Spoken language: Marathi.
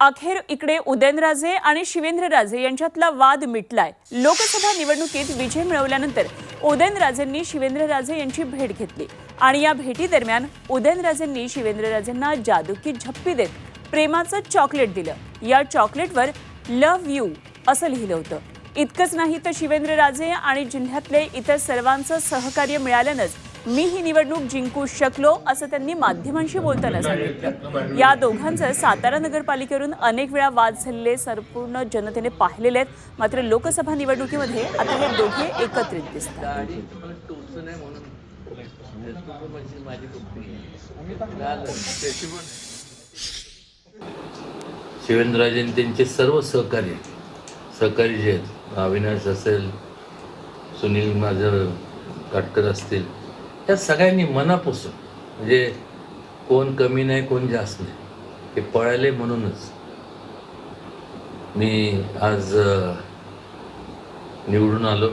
अखेर इकडे उदयनराजे आणि शिवेंद्रराजे यांच्यातला वाद मिटलाय. लोकसभा निवडणुकीत विजय मिळवल्यानंतर उदयनराजेंनी शिवेंद्रराजे यांची भेट घेतली. आणि या भेटीदरम्यान उदयनराजेंनी शिवेंद्रराजेंना जादू की झप्पी देत प्रेमाचं चॉकलेट दिलं. या चॉकलेटवर लव्ह यू असं लिहिलं होतं. इतकंच नाही तर शिवेंद्रराजे आणि जिल्ह्यातले इतर सर्वांचं सहकार्य मिळाल्यानंच मी ही निवडणूक जिंकू शकलो असं त्यांनी माध्यमांशी बोलताना सांगितलं. या दोघांचं सातारा नगरपालिकेवरून अनेक वेळा वाद झालेले संपूर्ण जनतेने पाहिलेले आहेत. मात्र लोकसभा निवडणुकीमध्ये आता हे दोघे एकत्रित दिसतात. गाडी त्यांचे सर्व सहकारी सहकारी जे आहेत अविनाश असेल सुनील माझं काटकर असतील त्या सगळ्यांनी मनापासून म्हणजे कोण कमी नाही कोण जास्त नाही हे पळाले म्हणूनच. मी आज निवडून आलो.